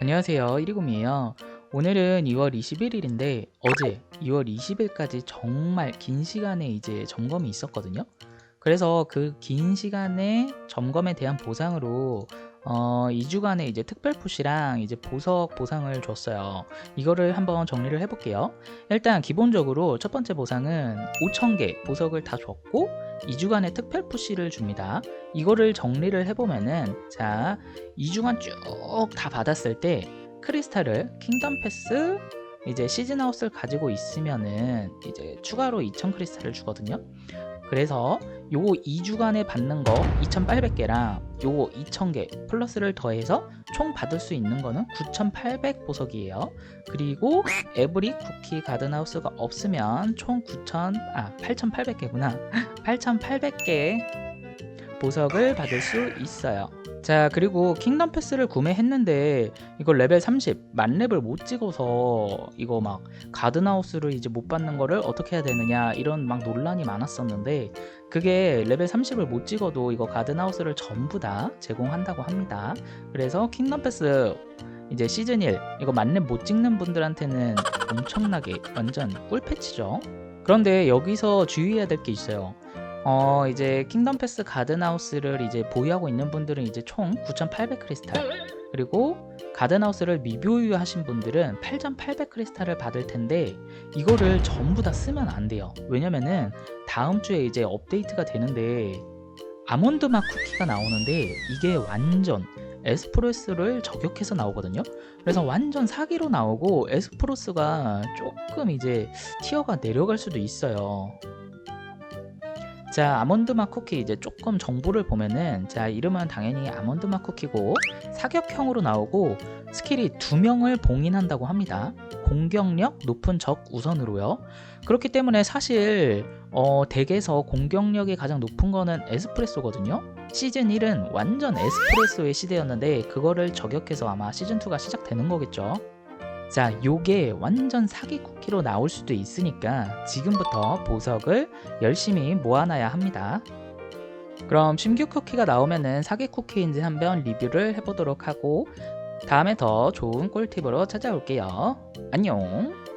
안녕하세요. 120이에요. 오늘은 2월 21일인데 어제 2월 20일까지 정말 긴 시간에 이제 점검이 있었거든요. 그래서 그 긴 시간의 점검에 대한 보상으로 어, 2주간의 이제 특별 푸시랑 이제 보석 보상을 줬어요. 이거를 한번 정리를 해볼게요. 일단 기본적으로 첫 번째 보상은 5,000개 보석을 다 줬고 2주간의 특별 푸시를 줍니다. 이거를 정리를 해보면은 자 2주간 쭉 다 받았을 때 크리스탈을 킹덤 패스 이제 시즌 하우스를 가지고 있으면은 이제 추가로 2000 크리스탈을 주거든요. 그래서 요거 2주간에 받는 거 2800개랑 요거 2000개 플러스를 더해서 총 받을 수 있는 거는 9800 보석이에요. 그리고 에브리 쿠키 가든하우스가 없으면 총 9000, 아 8800개구나. 8800개 보석을 받을 수 있어요. 자 그리고 킹덤 패스를 구매했는데 이거 레벨 30 만렙을 못 찍어서 이거 막 가든하우스를 이제 못 받는 거를 어떻게 해야 되느냐 이런 막 논란이 많았었는데 그게 레벨 30을 못 찍어도 이거 가든하우스를 전부 다 제공한다고 합니다. 그래서 킹덤 패스 이제 시즌 1 이거 만렙 못 찍는 분들한테는 엄청나게 완전 꿀패치죠. 그런데 여기서 주의해야 될 게 있어요. 어 이제 킹덤 패스 가든하우스를 이제 보유하고 있는 분들은 이제 총 9,800 크리스탈 그리고 가든하우스를 미보유하신 분들은 8,800 크리스탈을 받을 텐데 이거를 전부 다 쓰면 안 돼요. 왜냐면은 다음 주에 이제 업데이트가 되는데 아몬드 맛 쿠키가 나오는데 이게 완전 에스프레소를 저격해서 나오거든요. 그래서 완전 사기로 나오고 에스프레소가 조금 이제 티어가 내려갈 수도 있어요. 자 아몬드 맛 쿠키 이제 조금 정보를 보면은 자 이름은 당연히 아몬드 맛 쿠키고 사격형으로 나오고 스킬이 두 명을 봉인한다고 합니다. 공격력 높은 적 우선으로요. 그렇기 때문에 사실 어, 덱에서 공격력이 가장 높은 거는 에스프레소거든요. 시즌 1은 완전 에스프레소의 시대였는데 그거를 저격해서 아마 시즌 2가 시작되는 거겠죠. 자, 요게 완전 사기 쿠키로 나올 수도 있으니까 지금부터 보석을 열심히 모아놔야 합니다. 그럼 신규 쿠키가 나오면은 사기 쿠키인지 한번 리뷰를 해보도록 하고 다음에 더 좋은 꿀팁으로 찾아올게요. 안녕.